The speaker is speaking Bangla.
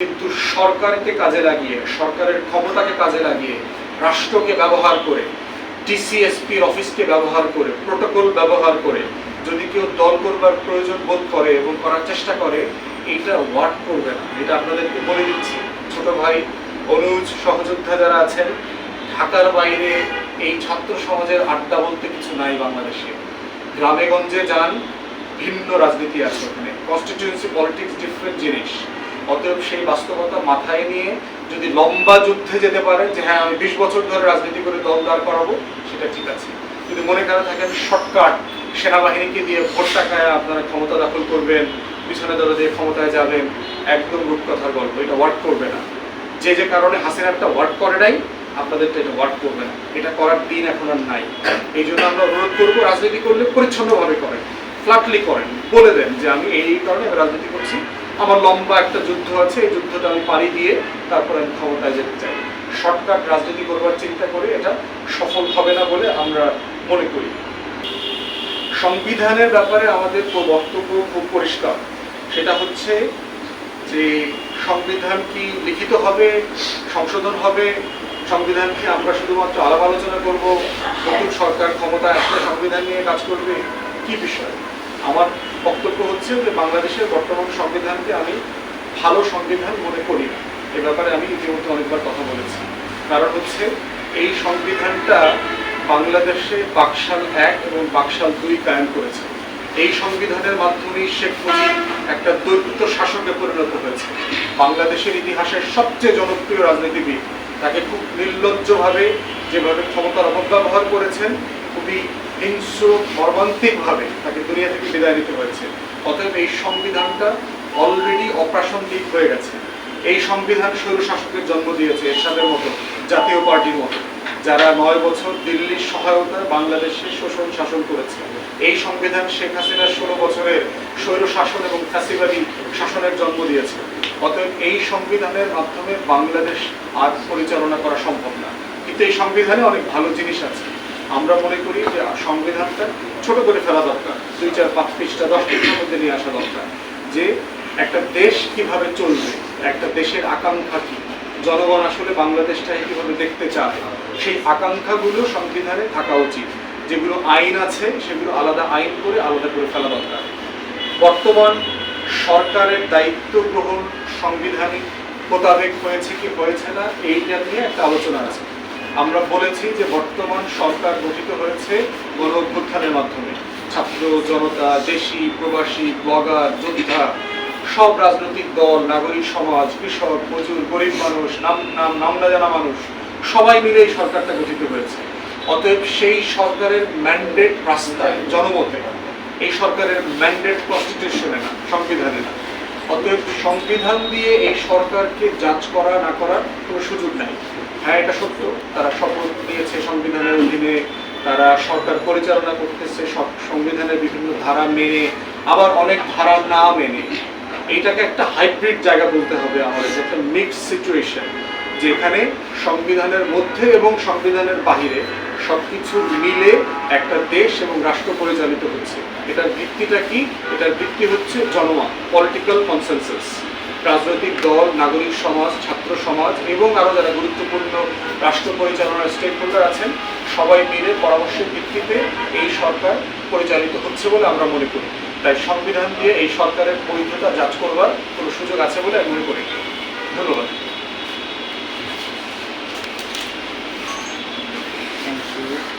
কিন্তু সরকারকে কাজে লাগিয়ে, সরকারের ক্ষমতাকে কাজে লাগিয়ে, রাষ্ট্রকে ব্যবহার করে, টিসিএসপির অফিসকে ব্যবহার করে, প্রোটোকল ব্যবহার করে, যদি কেউ দল করবার প্রয়োজন বোধ করে এবং করার চেষ্টা করে, এটা ওয়ার্ক করবে না। এটা আপনাদেরকে বলে দিচ্ছি। ছোট ভাই অনুজ সহযোদ্ধা যারা আছেন, ঢাকার বাইরে এই ছাত্র সমাজের আড্ডা বলতে কিছু নাই বাংলাদেশে। গ্রামে গঞ্জে যান, ভিন্ন রাজনীতি আছে ওখানে। কনস্টিটিউয়েন্সি পলিটিক্স ডিফারেন্ট জিনিস। অতএব সেই বাস্তবতা মাথায় নিয়ে যদি লম্বা যুদ্ধে যেতে পারে, যে হ্যাঁ আমি বিশ বছর ধরে রাজনীতি করে দল দাঁড় করাবো, সেটা ঠিক আছে। যদি মনে করে থাকেন শর্টকাট সেনাবাহিনীকে দিয়ে ভোট টাকায় আপনারা ক্ষমতা দখল করবেন, পিছনে দলে দিয়ে ক্ষমতায় যাবেন, একদম রূপকথার গল্প, এটা ওয়ার্ক করবে না। যে যে কারণে হাসিনারটা ওয়ার্ক করে নাই, আপনাদেরটা এটা ওয়ার্ক করবে না। এটা করার দিন এখন আর নাই। এই জন্য আমরা অনুরোধ করব, রাজনীতি করলে পরিচ্ছন্নভাবে করেন ফ্ল্যাটলি করেন, বলে দেন যে আমি এই কারণে রাজনীতি করছি। আমার লম্বা একটা যুদ্ধ আছে, এই যুদ্ধটা আমি পাড়ি দিয়ে তারপর আমি ক্ষমতায় যেতে চাই। শর্টকাট রাজনীতি করবার চিন্তা করে এটা সফল হবে না বলে আমরা মনে করি। সংবিধানের ব্যাপারে আমাদের তো বক্তব্য খুব পরিষ্কার। সেটা হচ্ছে যে সংবিধান কি লিখিত হবে, সংশোধন হবে, সংবিধান কি আমরা শুধুমাত্র আলাপ আলোচনা করব, নতুন সরকার ক্ষমতা আসলে সংবিধান নিয়ে কাজ করবে, কি বিষয়? আমার বক্তব্য হচ্ছে যে বাংলাদেশের বর্তমান সংবিধানকে আমি ভালো সংবিধান মনে করি না। এ ব্যাপারে আমি ইতিমধ্যে অনেকবার কথা বলেছি। কারণ হচ্ছে এই সংবিধানটা বাংলাদেশে বাকশাল এক এবং বাকশাল দুই কায়েম করেছে। এই সংবিধানের মাধ্যমেই শেখ মুজিব একটা দৈত্য শাসকে পরিণত হয়েছে। বাংলাদেশের ইতিহাসের সবচেয়ে জনপ্রিয় রাজনীতিবিদ, তাকে খুব নির্লজ্জভাবে যেভাবে ক্ষমতার অপব্যবহার করেছেন, খুবই হিংস্র মর্মান্তিকভাবে তাকে দুনিয়া থেকে বিদায় নিতে হয়েছে। অতএব এই সংবিধানটা অলরেডি অপ্রাসঙ্গিক হয়ে গেছে। এই সংবিধান স্বৈর শাসকের জন্ম দিয়েছে এরশাদের মতো, জাতীয় পার্টির মতো, যারা নয় বছর দিল্লির সহায়তায় বাংলাদেশে শোষণ শাসন করেছে। এই সংবিধান শেখ হাসিনার ষোলো বছরের স্বৈর শাসন এবং ফ্যাসিবাদী শাসনের জন্ম দিয়েছে। অতএব এই সংবিধানের মাধ্যমে বাংলাদেশ আর পরিচালনা করা সম্ভব না। কিন্তু এই সংবিধানে অনেক ভালো জিনিস আছে। আমরা মনে করি যে সংবিধানটা ছোট করে ফেলা দরকার। দুই চার পাঁচ পৃষ্ঠা, দশ পৃষ্ঠার মধ্যে নিয়ে আসা দরকার। যে একটা দেশ কীভাবে চলবে, একটা দেশের আকাঙ্ক্ষা কি? জনগণ আসলে বাংলাদেশটাকে কীভাবে দেখতে চায়? সেই আকাঙ্ক্ষাগুলো সংবিধানে থাকা উচিত। যেগুলো আইন আছে, সেগুলো আলাদা আইন করে আলাদা করে ফেলা দরকার। বর্তমান সরকারের দায়িত্ব গ্রহণ সংবিধানিক মোতাবেক হয়েছে কি, হয়েছে না, এইটা নিয়ে একটা আলোচনা আছে। আমরা বলেছি যে বর্তমান সরকার গঠিত হয়েছে গণ অভ্যুত্থানের মাধ্যমে। ছাত্র জনতা, দেশি, প্রবাসী, ব্লগার, যোদ্ধা, সব রাজনৈতিক দল, নাগরিক সমাজ, কৃষক, মজুর, গরিব মানুষ, নাম নাম নাম না জানা মানুষ, সবাই মিলে এই সরকারটা গঠিত হয়েছে। অতএব সেই সরকারের ম্যান্ডেট রাস্তায়, জনমতে। এই সরকারের ম্যান্ডেট কনস্টিটিউশনে না, সংবিধানে না। অতএব সংবিধান দিয়ে এই সরকারকে জাজ করা না করার কোনো সুযোগ নাই। হ্যাঁ এটা সত্য। তারা শপথ নিয়েছে সংবিধানের অধীনে। তারা সরকার পরিচালনা করতেছে সব সংবিধানের বিভিন্ন ধারা মেনে, আবার অনেক ধারা না মেনে। এইটাকে একটা হাইব্রিড জায়গা বলতে হবে আমাদের একটা মিক্স সিচুয়েশন যেখানে সংবিধানের মধ্যে এবং সংবিধানের বাহিরে সবকিছু মিলে একটা দেশ এবং রাষ্ট্র পরিচালিত হচ্ছে। এটার ভিত্তিটা কি? এটার ভিত্তি হচ্ছে জনমত পলিটিক্যাল কনসেনসাস রাজনৈতিক দল, নাগরিক সমাজ, ছাত্র সমাজ এবং আরও যারা গুরুত্বপূর্ণ রাষ্ট্র পরিচালনার স্টেক হোল্ডার আছেন, সবাই মিলে পরামর্শের ভিত্তিতে এই সরকার পরিচালিত হচ্ছে বলে আমরা মনে করি। তাই সংবিধান দিয়ে এই সরকারের বৈধতা যাচ করবার কোনো সুযোগ আছে বলে আমি মনে করি। না।